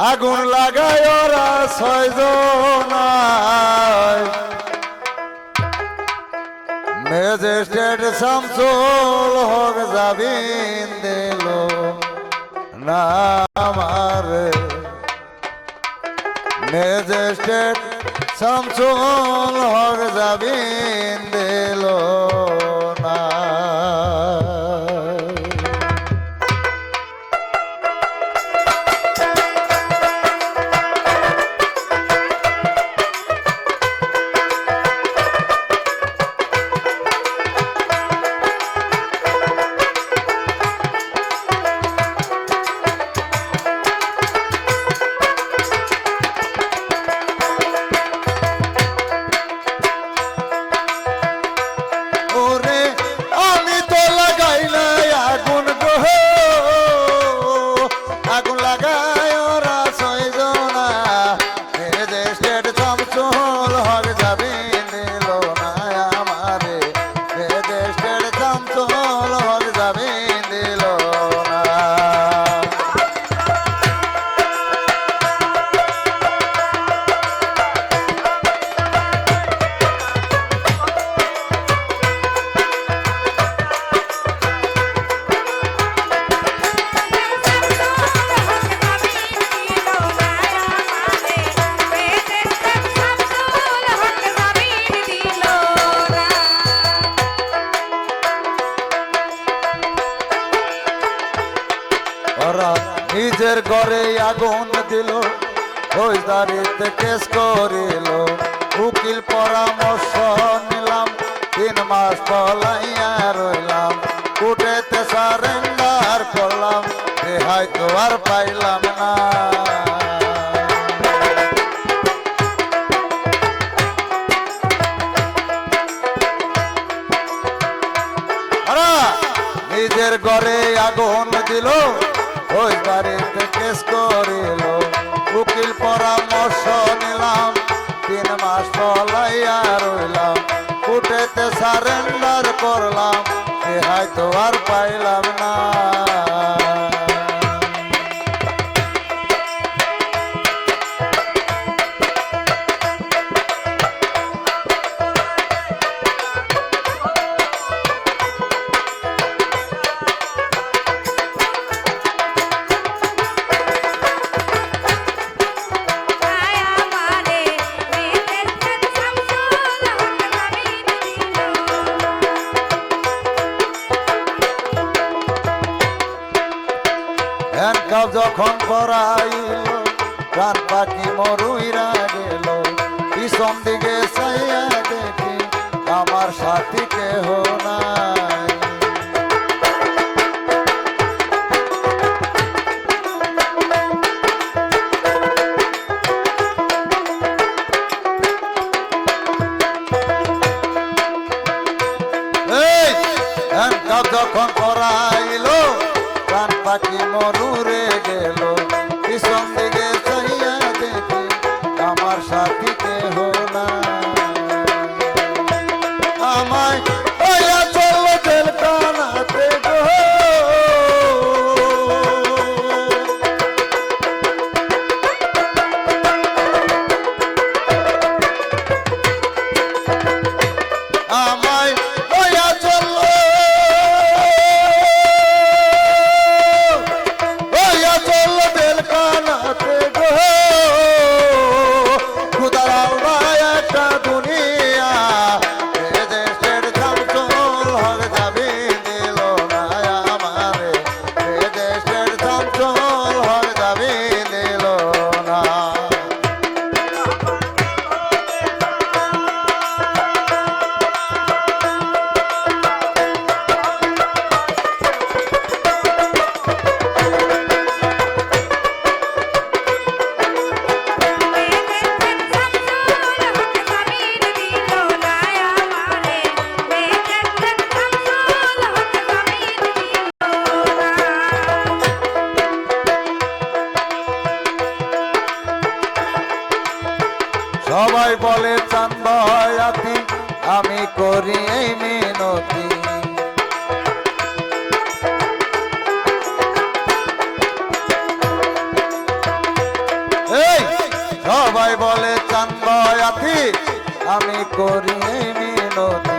আগুন লাগায় ওরা ছয়জন ম্যাজিস্ট্রেট শামসুল হক জাবিন দিল না আমার ম্যাজিস্ট্রেট শামসুল হক জাবিন দিল ওরা নিজের ঘরে আগুন দিল ফৌজদারিতে কেস করিল। উকিল পরামর্শ নিলাম, তিন মাস পলাইয়া রইলাম। কুটেতে সারেন্ডার করলাম, রেহাই তো আর পাইলাম না। নিজের ঘরে আগুন দিল ওই বাড়িতে কেস করিল, উকিল পরামর্শ নিলাম। তিন মাস পলাইয়া রইলাম কুটেতে সারেন্ডার করলাম রেহাই হয়তো আর পাইলাম না। হ্যান্ডকাপ যখন পরাইল প্রাণ পাখি মরুইরা গেল। পিছন দিকে চাইয়া দেখি, আমার সাথী কেহ নাই। যখন প্রাণ পাখি মরুরে। বলে চান বয়াতি আমি করি এই মিনতি। সবাই বলে চান বয়াতি আমি করি এই মিনতি।